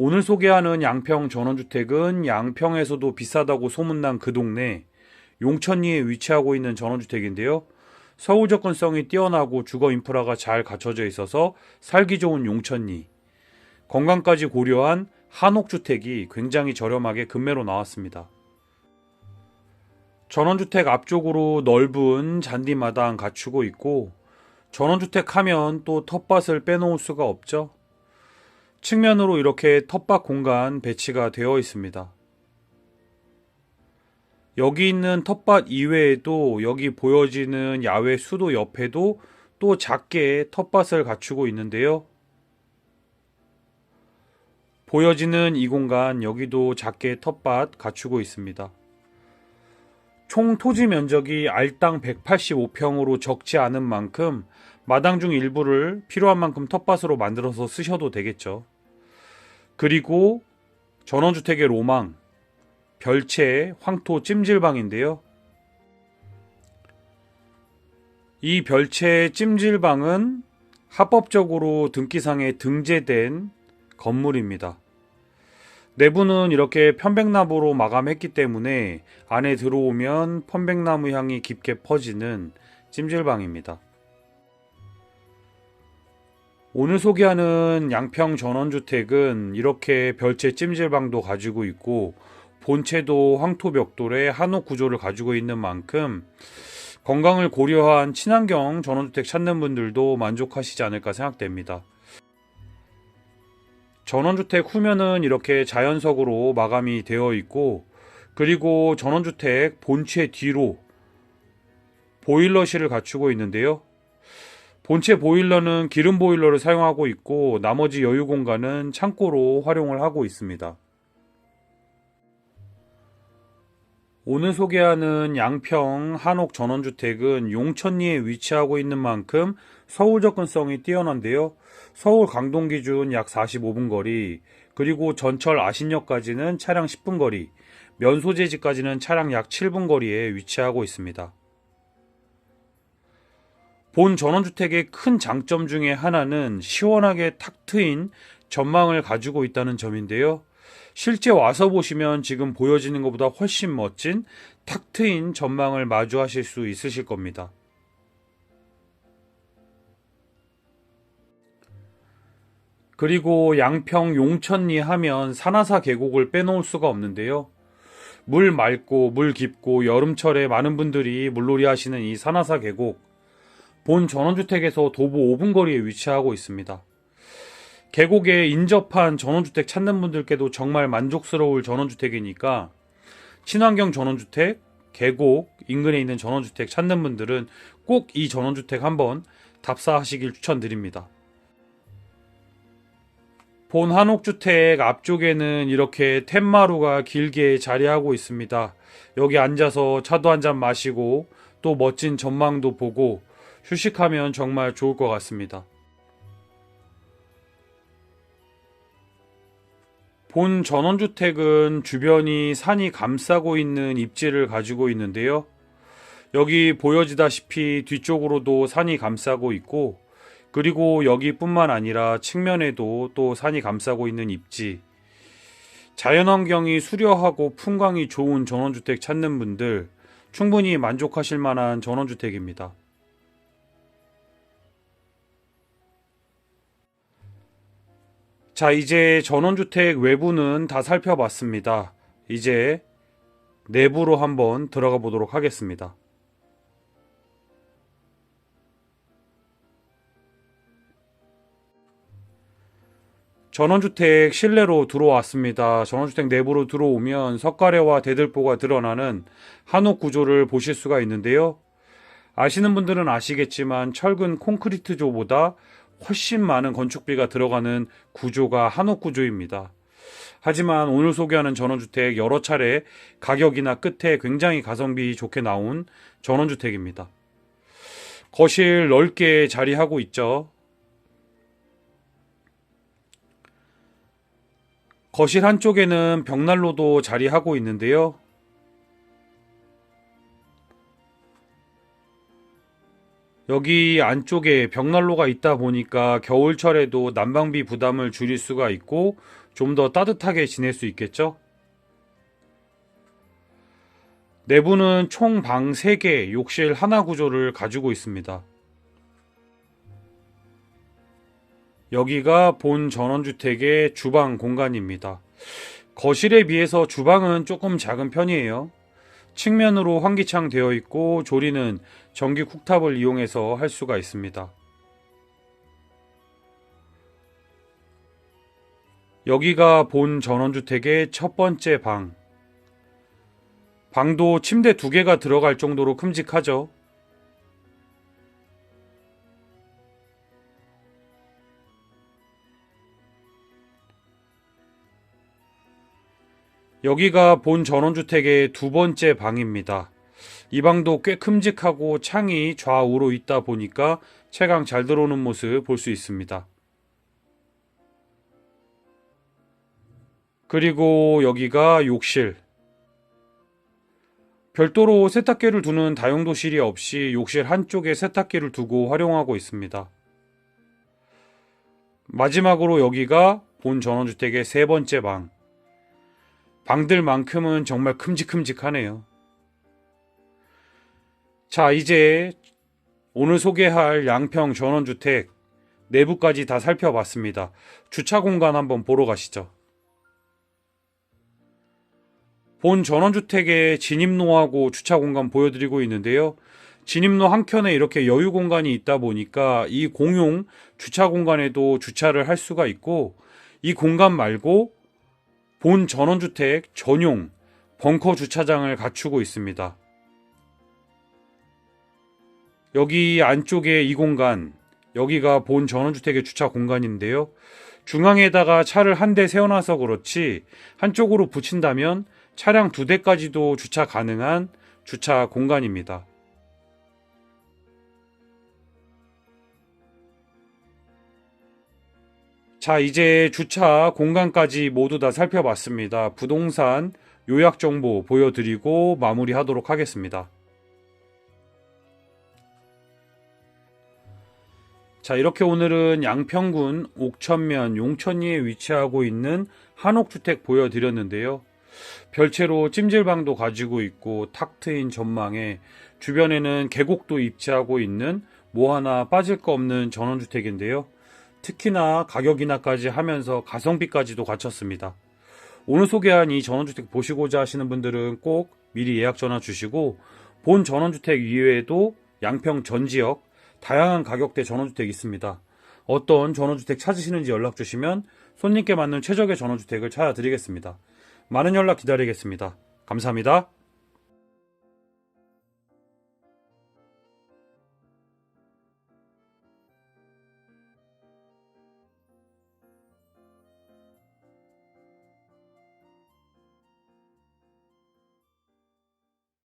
오늘 소개하는 양평 전원주택은 양평에서도 비싸다고 소문난 그 동네 용천리에 위치하고 있는 전원주택인데요. 서울 접근성이 뛰어나고 주거 인프라가 잘 갖춰져 있어서 살기 좋은 용천리. 건강까지 고려한 한옥주택이 굉장히 저렴하게 금매로 나왔습니다. 전원주택 앞쪽으로 넓은 잔디마당 갖추고 있고 전원주택 하면 또 텃밭을 빼놓을 수가 없죠. 측면으로 이렇게 텃밭 공간 배치가 되어 있습니다. 여기 있는 텃밭 이외에도 여기 보여지는 야외 수도 옆에도 또 작게 텃밭을 갖추고 있는데요. 보여지는 이 공간 여기도 작게 텃밭 갖추고 있습니다. 총 토지 면적이 알당 185평으로 적지 않은 만큼 마당 중 일부를 필요한 만큼 텃밭으로 만들어서 쓰셔도 되겠죠. 그리고 전원주택의 로망, 별채 황토 찜질방인데요. 이 별채 찜질방은 합법적으로 등기상에 등재된 건물입니다. 내부는 이렇게 편백나무로 마감했기 때문에 안에 들어오면 편백나무 향이 깊게 퍼지는 찜질방입니다. 오늘 소개하는 양평 전원주택은 이렇게 별채 찜질방도 가지고 있고 본체도 황토벽돌의 한옥 구조를 가지고 있는 만큼 건강을 고려한 친환경 전원주택 찾는 분들도 만족하시지 않을까 생각됩니다. 전원주택 후면은 이렇게 자연석으로 마감이 되어 있고 그리고 전원주택 본체 뒤로 보일러실을 갖추고 있는데요. 본체 보일러는 기름 보일러를 사용하고 있고 나머지 여유 공간은 창고로 활용을 하고 있습니다. 오늘 소개하는 양평 한옥 전원주택은 용천리에 위치하고 있는 만큼 서울 접근성이 뛰어난데요. 서울 강동 기준 약 45분 거리, 그리고 전철 아신역까지는 차량 10분 거리, 면소재지까지는 차량 약 7분 거리에 위치하고 있습니다. 본 전원주택의 큰 장점 중에 하나는 시원하게 탁 트인 전망을 가지고 있다는 점인데요. 실제 와서 보시면 지금 보여지는 것보다 훨씬 멋진 탁 트인 전망을 마주하실 수 있으실 겁니다. 그리고 양평 용천리 하면 산하사 계곡을 빼놓을 수가 없는데요. 물 맑고 물 깊고 여름철에 많은 분들이 물놀이 하시는 이 산하사 계곡 본 전원주택에서 도보 5분 거리에 위치하고 있습니다. 계곡에 인접한 전원주택 찾는 분들께도 정말 만족스러울 전원주택이니까 친환경 전원주택, 계곡 인근에 있는 전원주택 찾는 분들은 꼭 이 전원주택 한번 답사하시길 추천드립니다. 본 한옥주택 앞쪽에는 이렇게 툇마루가 길게 자리하고 있습니다. 여기 앉아서 차도 한 잔 마시고 또 멋진 전망도 보고 휴식하면 정말 좋을 것 같습니다. 본 전원주택은 주변이 산이 감싸고 있는 입지를 가지고 있는데요. 여기 보여지다시피 뒤쪽으로도 산이 감싸고 있고, 그리고 여기뿐만 아니라 측면에도 또 산이 감싸고 있는 입지. 자연환경이 수려하고 풍광이 좋은 전원주택 찾는 분들 충분히 만족하실 만한 전원주택입니다. 자, 이제 전원주택 외부는 다 살펴봤습니다. 이제 내부로 한번 들어가 보도록 하겠습니다. 전원주택 실내로 들어왔습니다. 전원주택 내부로 들어오면 석가래와 대들보가 드러나는 한옥 구조를 보실 수가 있는데요. 아시는 분들은 아시겠지만 철근 콘크리트 조보다 훨씬 많은 건축비가 들어가는 구조가 한옥 구조입니다. 하지만 오늘 소개하는 전원주택 여러 차례 가격이나 끝에 굉장히 가성비 좋게 나온 전원주택입니다. 거실 넓게 자리하고 있죠. 거실 한쪽에는 벽난로도 자리하고 있는데요. 여기 안쪽에 벽난로가 있다 보니까 겨울철에도 난방비 부담을 줄일 수가 있고 좀 더 따뜻하게 지낼 수 있겠죠? 내부는 총 방 3개, 욕실 하나 구조를 가지고 있습니다. 여기가 본 전원주택의 주방 공간입니다. 거실에 비해서 주방은 조금 작은 편이에요. 측면으로 환기창 되어 있고 조리는 전기 쿡탑을 이용해서 할 수가 있습니다. 여기가 본 전원주택의 첫 번째 방. 방도 침대 두 개가 들어갈 정도로 큼직하죠. 여기가 본 전원주택의 두 번째 방입니다. 이 방도 꽤 큼직하고 창이 좌우로 있다 보니까 채광 잘 들어오는 모습 볼 수 있습니다. 그리고 여기가 욕실. 별도로 세탁기를 두는 다용도실이 없이 욕실 한쪽에 세탁기를 두고 활용하고 있습니다. 마지막으로 여기가 본 전원주택의 세 번째 방. 방들만큼은 정말 큼직큼직하네요. 자, 이제 오늘 소개할 양평 전원주택 내부까지 다 살펴봤습니다. 주차 공간 한번 보러 가시죠. 본 전원주택의 진입로하고 주차 공간 보여드리고 있는데요. 진입로 한켠에 이렇게 여유 공간이 있다 보니까 이 공용 주차 공간에도 주차를 할 수가 있고 이 공간 말고 본 전원주택 전용 벙커 주차장을 갖추고 있습니다. 여기 안쪽에 이 공간, 여기가 본 전원주택의 주차 공간인데요. 중앙에다가 차를 한 대 세워놔서 그렇지 한쪽으로 붙인다면 차량 두 대까지도 주차 가능한 주차 공간입니다. 자, 이제 주차 공간까지 모두 다 살펴봤습니다. 부동산 요약 정보 보여드리고 마무리하도록 하겠습니다. 자, 이렇게 오늘은 양평군 옥천면 용천리에 위치하고 있는 한옥주택 보여드렸는데요. 별채로 찜질방도 가지고 있고 탁 트인 전망에 주변에는 계곡도 입지하고 있는 뭐 하나 빠질 거 없는 전원주택인데요. 특히나 가격 인하까지 하면서 가성비까지도 갖췄습니다. 오늘 소개한 이 전원주택 보시고자 하시는 분들은 꼭 미리 예약 전화 주시고 본 전원주택 이외에도 양평 전 지역 다양한 가격대 전원주택 있습니다. 어떤 전원주택 찾으시는지 연락 주시면 손님께 맞는 최적의 전원주택을 찾아드리겠습니다. 많은 연락 기다리겠습니다. 감사합니다.